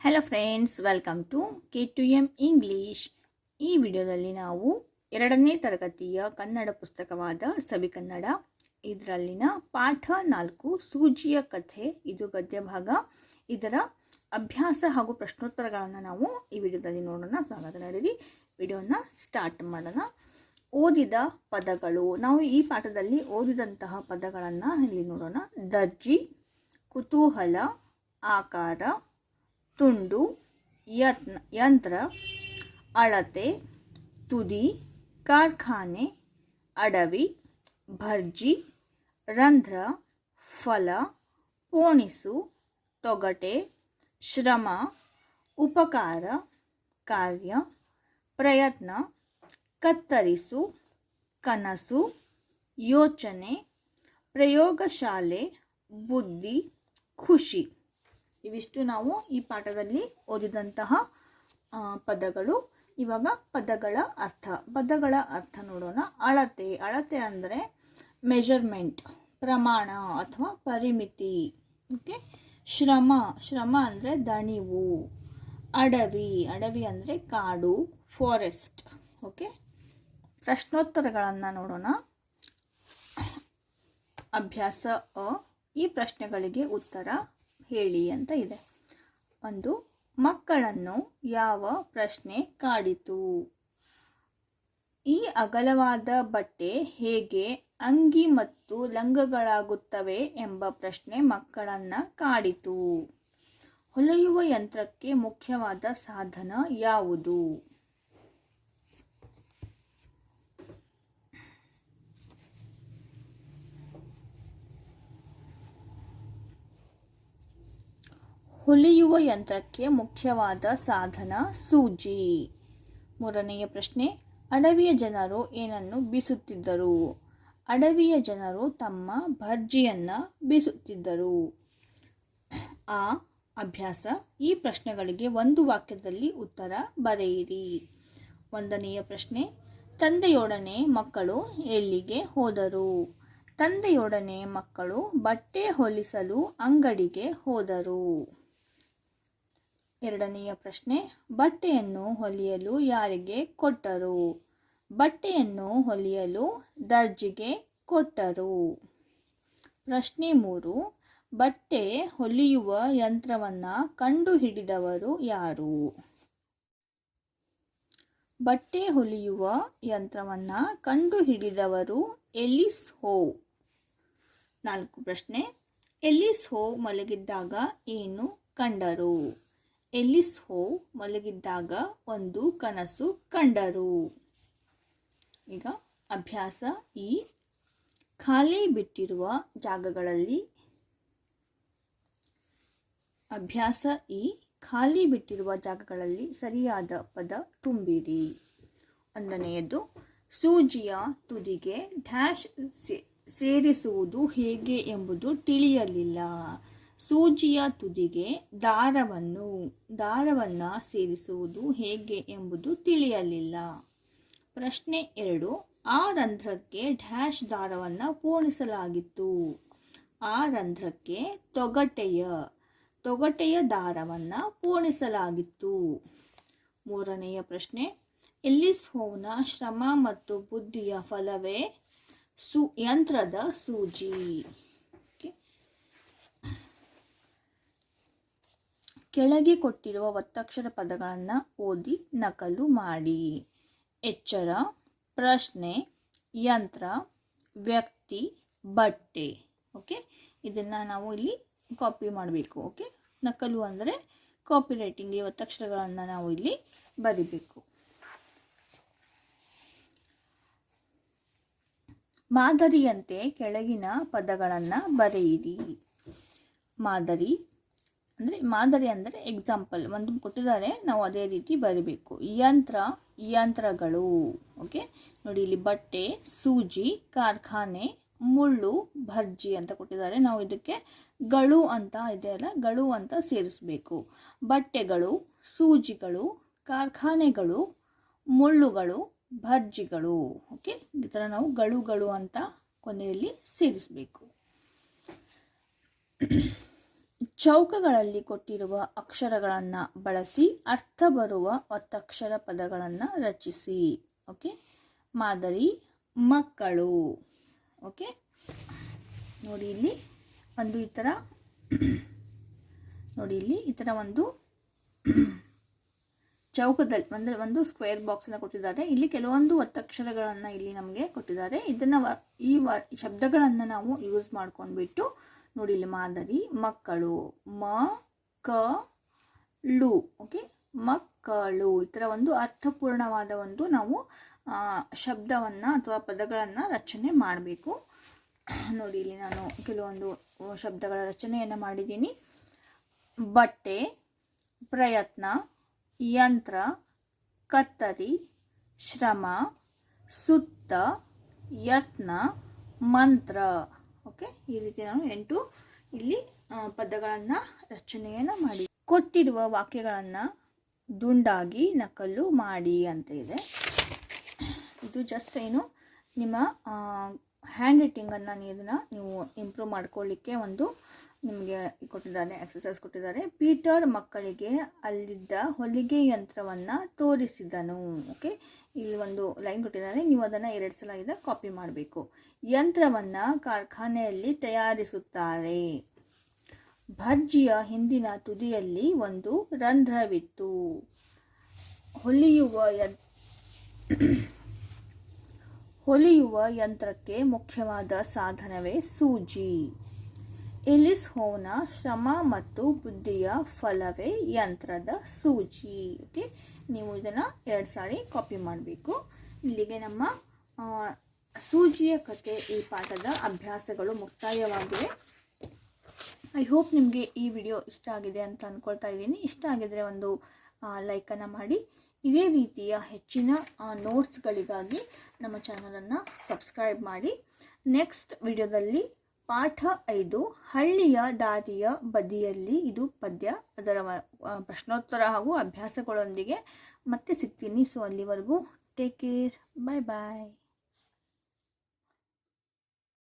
Hello friends welcome to K to M English ಈ ವಿಡಿಯೋದಲ್ಲಿ ನಾವು ಎರಡನೇ ತರಗತಿಯ ಕನ್ನಡ ಪುಸ್ತಕವಾದ ಸವಿ ಕನ್ನಡ, ಇದರಲ್ಲಿನ ಪಾಠ ನಾಲ್ಕು ಸೂಜಿಯ ಕಥೆ, ಇದು ಗದ್ಯ ಭಾಗ. ಇದರ ಅಭ್ಯಾಸ ಹಾಗೂ ಪ್ರಶ್ನೋತ್ತರಗಳನ್ನು ನಾವು ಈ ವಿಡಿಯೋದಲ್ಲಿ ನೋಡೋಣ. ಸ್ವಾಗತ ನಡೀರಿ. ವಿಡಿಯೋನ ಸ್ಟಾರ್ಟ್ ಮಾಡೋಣ. ಓದಿದ ಪದಗಳು. ನಾವು ಈ ಪಾಠದಲ್ಲಿ ಓದಿದಂತಹ ಪದಗಳನ್ನು ಇಲ್ಲಿ ನೋಡೋಣ. ದರ್ಜಿ, ಕುತೂಹಲ, ಆಕಾರ ತುಂಡು, ಯತ್ನ, ಯಂತ್ರ, ಅಳತೆ, ತುದಿ, ಕಾರ್ಖಾನೆ, ಅಡವಿ, ಭರ್ಜಿ, ರಂಧ್ರ, ಫಲ, ಪೋಣಿಸು, ತೊಗಟೆ, ಶ್ರಮ, ಉಪಕಾರ, ಕಾರ್ಯ, ಪ್ರಯತ್ನ, ಕತ್ತರಿಸು, ಕನಸು, ಯೋಚನೆ, ಪ್ರಯೋಗಶಾಲೆ, ಬುದ್ಧಿ, ಖುಷಿ. ಇವಿಷ್ಟು ನಾವು ಈ ಪಾಠದಲ್ಲಿ ಓದಿದಂತಹ ಪದಗಳು. ಇವಾಗ ಪದಗಳ ಅರ್ಥ. ಪದಗಳ ಅರ್ಥ ನೋಡೋಣ. ಅಳತೆ. ಅಳತೆ ಅಂದರೆ ಮೆಜರ್ಮೆಂಟ್ ಪ್ರಮಾಣ ಅಥವಾ ಪರಿಮಿತಿ. ಓಕೆ? ಶ್ರಮ. ಶ್ರಮ ಅಂದರೆ ದಣಿವು. ಅಡವಿ. ಅಡವಿ ಅಂದರೆ ಕಾಡು. Forest okay? ಪ್ರಶ್ನೋತ್ತರಗಳನ್ನು ನೋಡೋಣ. ಅಭ್ಯಾಸ ಅ. ಈ ಪ್ರಶ್ನೆಗಳಿಗೆ ಉತ್ತರ. ಹೇಳಿ ಅಂತ ಇದೆ. ಒಂದು, ಮಕ್ಕಳನ್ನು ಯಾವ ಪ್ರಶ್ನೆ ಕಾಡಿತು? ಈ ಅಗಲವಾದ ಬಟ್ಟೆ ಹೇಗೆ ಅಂಗಿ ಮತ್ತು ಲಂಗಗಳಾಗುತ್ತವೆ ಎಂಬ ಪ್ರಶ್ನೆ ಮಕ್ಕಳನ್ನ ಕಾಡಿತು. ಹೊಲೆಯುವ ಯಂತ್ರಕ್ಕೆ ಮುಖ್ಯವಾದ ಸಾಧನ ಯಾವುದು? ಹೊಲಿಯುವ ಯಂತ್ರಕ್ಕೆ ಮುಖ್ಯವಾದ ಸಾಧನ ಸೂಜಿ. ಮೂರನೆಯ ಪ್ರಶ್ನೆ, ಅಡವಿಯ ಜನರು ಏನನ್ನು ಬೀಸುತ್ತಿದ್ದರು? ಅಡವಿಯ ಜನರು ತಮ್ಮ ಭರ್ಜಿಯನ್ನು ಬೀಸುತ್ತಿದ್ದರು. ಆ ಅಭ್ಯಾಸ ಈ ಪ್ರಶ್ನೆಗಳಿಗೆ ಒಂದು ವಾಕ್ಯದಲ್ಲಿ ಉತ್ತರ ಬರೆಯಿರಿ. ಒಂದನೆಯ ಪ್ರಶ್ನೆ, ತಂದೆಯೊಡನೆ ಮಕ್ಕಳು ಎಲ್ಲಿಗೆ ಹೋದರು? ತಂದೆಯೊಡನೆ ಮಕ್ಕಳು ಬಟ್ಟೆ ಹೊಲಿಸಲು ಅಂಗಡಿಗೆ ಹೋದರು. ಎರಡನೆಯ ಪ್ರಶ್ನೆ, ಬಟ್ಟೆಯನ್ನು ಹೊಲಿಯಲು ಯಾರಿಗೆ ಕೊಟ್ಟರು? ಬಟ್ಟೆಯನ್ನು ಹೊಲಿಯಲು ದರ್ಜಿಗೆ ಕೊಟ್ಟರು. ಪ್ರಶ್ನೆ ಮೂರು, ಬಟ್ಟೆ ಹೊಲಿಯುವ ಯಂತ್ರವನ್ನು ಕಂಡುಹಿಡಿದವರು ಯಾರು? ಬಟ್ಟೆ ಹೊಲಿಯುವ ಯಂತ್ರವನ್ನು ಕಂಡುಹಿಡಿದವರು ಎಲಿಸ್ ಹೋ. ನಾಲ್ಕು ಪ್ರಶ್ನೆ, ಎಲಿಸ್ ಹೋ ಮಲಗಿದ್ದಾಗ ಏನು ಕಂಡರು? ಎಲಿಸ್ ಹೋ ಮಲಗಿದ್ದಾಗ ಒಂದು ಕನಸು ಕಂಡರು. ಈಗ ಅಭ್ಯಾಸ ಈ. ಖಾಲಿ ಬಿಟ್ಟಿರುವ ಜಾಗಗಳಲ್ಲಿ ಅಭ್ಯಾಸ ಈ. ಖಾಲಿ ಬಿಟ್ಟಿರುವ ಜಾಗಗಳಲ್ಲಿ ಸರಿಯಾದ ಪದ ತುಂಬಿರಿ. ಒಂದನೆಯದು, ಸೂಜಿಯ ತುದಿಗೆ ಡ್ಯಾಶ್ ಸೇರಿಸುವುದು ಹೇಗೆ ಎಂಬುದು ತಿಳಿಯಲಿಲ್ಲ. ಸೂಜಿಯ ತುದಿಗೆ ದಾರವನ್ನು ದಾರವನ್ನು ಸೇರಿಸುವುದು ಹೇಗೆ ಎಂಬುದು ತಿಳಿಯಲಿಲ್ಲ. ಪ್ರಶ್ನೆ ಎರಡು, ಆ ರಂಧ್ರಕ್ಕೆ ಡ್ಯಾಶ್ ದಾರವನ್ನು ಪೋಣಿಸಲಾಗಿತ್ತು. ಆ ರಂಧ್ರಕ್ಕೆ ತೊಗಟೆಯ ತೊಗಟೆಯ ದಾರವನ್ನು ಪೋಣಿಸಲಾಗಿತ್ತು. ಮೂರನೆಯ ಪ್ರಶ್ನೆ ಎಲ್ಲಿಸ್ ಹೋವ್ನ ಶ್ರಮ ಮತ್ತು ಬುದ್ಧಿಯ ಫಲವೇ ಸು, ಯಂತ್ರದ ಸೂಜಿ? ಕೆಳಗೆ ಕೊಟ್ಟಿರುವ ಒತ್ತಕ್ಷರ ಪದಗಳನ್ನು ಓದಿ ನಕಲು ಮಾಡಿ. ಎಚ್ಚರ, ಪ್ರಶ್ನೆ, ಯಂತ್ರ, ವ್ಯಕ್ತಿ, ಬಟ್ಟೆ. ಓಕೆ ಇದನ್ನು ನಾವು ಇಲ್ಲಿ ಕಾಪಿ ಮಾಡಬೇಕು. ಓಕೆ ನಕಲು ಅಂದರೆ ಕಾಪಿ ರೈಟಿಂಗ್ ಈ ಒತ್ತಕ್ಷರಗಳನ್ನು ನಾವು ಇಲ್ಲಿ ಬರಿಬೇಕು. ಮಾದರಿಯಂತೆ ಕೆಳಗಿನ ಪದಗಳನ್ನು ಬರೆಯಿರಿ. ಮಾದರಿ ಅಂದರೆ ಮಾದರಿ ಅಂದರೆ ಎಕ್ಸಾಂಪಲ್ ಒಂದು ಕೊಟ್ಟಿದ್ದಾರೆ, ನಾವು ಅದೇ ರೀತಿ ಬರೀಬೇಕು. ಯಂತ್ರ, ಯಂತ್ರಗಳು ಓಕೆ ನೋಡಿ ಇಲ್ಲಿ ಬಟ್ಟೆ, ಸೂಜಿ, ಕಾರ್ಖಾನೆ, ಮುಳ್ಳು, ಭರ್ಜಿ ಅಂತ ಕೊಟ್ಟಿದ್ದಾರೆ. ನಾವು ಇದಕ್ಕೆ ಗಳು ಅಂತ ಇದೆ ಅಲ್ಲ, ಗಳು ಅಂತ ಸೇರಿಸಬೇಕು. ಬಟ್ಟೆಗಳು, ಸೂಜಿಗಳು, ಕಾರ್ಖಾನೆಗಳು, ಮುಳ್ಳುಗಳು, ಭರ್ಜಿಗಳು ಓಕೆ ಈ ಥರ ನಾವು ಗಳುಗಳು ಅಂತ ಕೊನೆಯಲ್ಲಿ ಸೇರಿಸಬೇಕು. ಚೌಕಗಳಲ್ಲಿ ಕೊಟ್ಟಿರುವ ಅಕ್ಷರಗಳನ್ನು ಬಳಸಿ ಅರ್ಥ ಬರುವ ಒತ್ತಕ್ಷರ ಪದಗಳನ್ನು ರಚಿಸಿ. ಓಕೆ? ಮಾದರಿ, ಮಕ್ಕಳು. ಓಕೆ? ನೋಡಿ ಇಲ್ಲಿ ಒಂದು ಈ ಥರ ನೋಡಿ ಇಲ್ಲಿ ಈ ಥರ ಒಂದು ಚೌಕದಲ್ಲಿ ಒಂದು ಒಂದು ಸ್ಕ್ವೇರ್ ಬಾಕ್ಸನ್ನು ಕೊಟ್ಟಿದ್ದಾರೆ. ಇಲ್ಲಿ ಕೆಲವೊಂದು ಒತ್ತಕ್ಷರಗಳನ್ನು ಇಲ್ಲಿ ನಮಗೆ ಕೊಟ್ಟಿದ್ದಾರೆ. ಇದನ್ನು ಈ ವ ಶಬ್ದಗಳನ್ನು ನಾವು ಯೂಸ್ ಮಾಡ್ಕೊಂಡ್ಬಿಟ್ಟು ನೋಡಿ ಇಲ್ಲಿ ಮಾದರಿ. ಮಕ್ಕಳು. ಮ, ಕ, ಳು. ಓಕೆ ಮಕ್ಕಳು. ಈ ಥರ ಒಂದು ಅರ್ಥಪೂರ್ಣವಾದ ಒಂದು ನಾವು ಶಬ್ದವನ್ನು ಅಥವಾ ಪದಗಳನ್ನು ರಚನೆ ಮಾಡಬೇಕು. ನೋಡಿ ಇಲ್ಲಿ ನಾನು ಕೆಲವೊಂದು ಶಬ್ದಗಳ ರಚನೆಯನ್ನು ಮಾಡಿದ್ದೀನಿ. ಬಟ್ಟೆ, ಪ್ರಯತ್ನ, ಯಂತ್ರ, ಕತ್ತರಿ, ಶ್ರಮ, ಸುತ್ತ, ಯತ್ನ, ಮಂತ್ರ. ಓಕೆ ಈ ರೀತಿ ನಾನು ಎಂಟು ಇಲ್ಲಿ ಪದಗಳನ್ನು ರಚನೆಯನ್ನು ಮಾಡಿ. ಕೊಟ್ಟಿರುವ ವಾಕ್ಯಗಳನ್ನು ದುಂಡಾಗಿ ನಕಲು ಮಾಡಿ ಅಂತ ಇದೆ. ಇದು ಜಸ್ಟ್ ಏನು, ನಿಮ್ಮ ಹ್ಯಾಂಡ್ ರೈಟಿಂಗನ್ನು ನೀವು ಇಂಪ್ರೂವ್ ಮಾಡ್ಕೊಳ್ಳಿಕ್ಕೆ ಒಂದು ನಿಮಗೆ ಕೊಟ್ಟಿದ್ದಾರೆ ಎಕ್ಸಸೈಸ್ ಕೊಟ್ಟಿದ್ದಾರೆ. ಪೀಟರ್ ಮಕ್ಕಳಿಗೆ ಅಲ್ಲಿದ್ದ ಹೊಲಿಗೆ ಯಂತ್ರವನ್ನು ತೋರಿಸಿದನು. ಓಕೆ ಇಲ್ಲಿ ಒಂದು ಲೈನ್ ಕೊಟ್ಟಿದ್ದಾರೆ ನೀವು ಅದನ್ನು ಎರಡು ಸಲ ಇದೆ ಕಾಪಿ ಮಾಡಬೇಕು. ಯಂತ್ರವನ್ನು ಕಾರ್ಖಾನೆಯಲ್ಲಿ ತಯಾರಿಸುತ್ತಾರೆ. ಭರ್ಜಿಯ ಹಿಂದಿನ ತುದಿಯಲ್ಲಿ ಒಂದು ರಂಧ್ರವಿತ್ತು. ಹೊಲಿಯುವ ಹೊಲಿಯುವ ಯಂತ್ರಕ್ಕೆ ಮುಖ್ಯವಾದ ಸಾಧನವೇ ಸೂಜಿ. ಎಲಿಸ್ ಹೋನ ಶ್ರಮ ಮತ್ತು ಬುದ್ಧಿಯ ಫಲವೇ ಯಂತ್ರದ ಸೂಜಿ ಓಕೆ ನೀವು ಇದನ್ನು ಎರಡು ಸಾರಿ ಕಾಪಿ ಮಾಡಬೇಕು. ಇಲ್ಲಿಗೆ ನಮ್ಮ ಸೂಜಿಯ ಕತೆ ಈ ಪಾಠದ ಅಭ್ಯಾಸಗಳು ಮುಕ್ತಾಯವಾಗಿವೆ. ಐ ಹೋಪ್ ನಿಮಗೆ ಈ ವಿಡಿಯೋ ಇಷ್ಟ ಆಗಿದೆ ಅಂತ ಅಂದ್ಕೊಳ್ತಾ ಇದ್ದೀನಿ. ಇಷ್ಟ ಆಗಿದರೆ ಒಂದು ಲೈಕನ್ನು ಮಾಡಿ. ಇದೇ ರೀತಿಯ ಹೆಚ್ಚಿನ ನೋಟ್ಸ್ಗಳಿಗಾಗಿ ನಮ್ಮ ಚಾನಲನ್ನು ಸಬ್ಸ್ಕ್ರೈಬ್ ಮಾಡಿ. ನೆಕ್ಸ್ಟ್ ವಿಡಿಯೋದಲ್ಲಿ ಪಾಠ ಐದು, ಹಳ್ಳಿಯ ದಾರಿಯ ಬದಿಯಲ್ಲಿ ಇದು ಪದ್ಯ. ಅದರ ಪ್ರಶ್ನೋತ್ತರ ಹಾಗೂ ಅಭ್ಯಾಸಗಳೊಂದಿಗೆ ಮತ್ತೆ ಸಿಗ್ತೀನಿ. ಸೊ ಅಲ್ಲಿವರೆಗೂ ಟೇಕ್ ಕೇರ್ ಬಾಯ್ ಬಾಯ್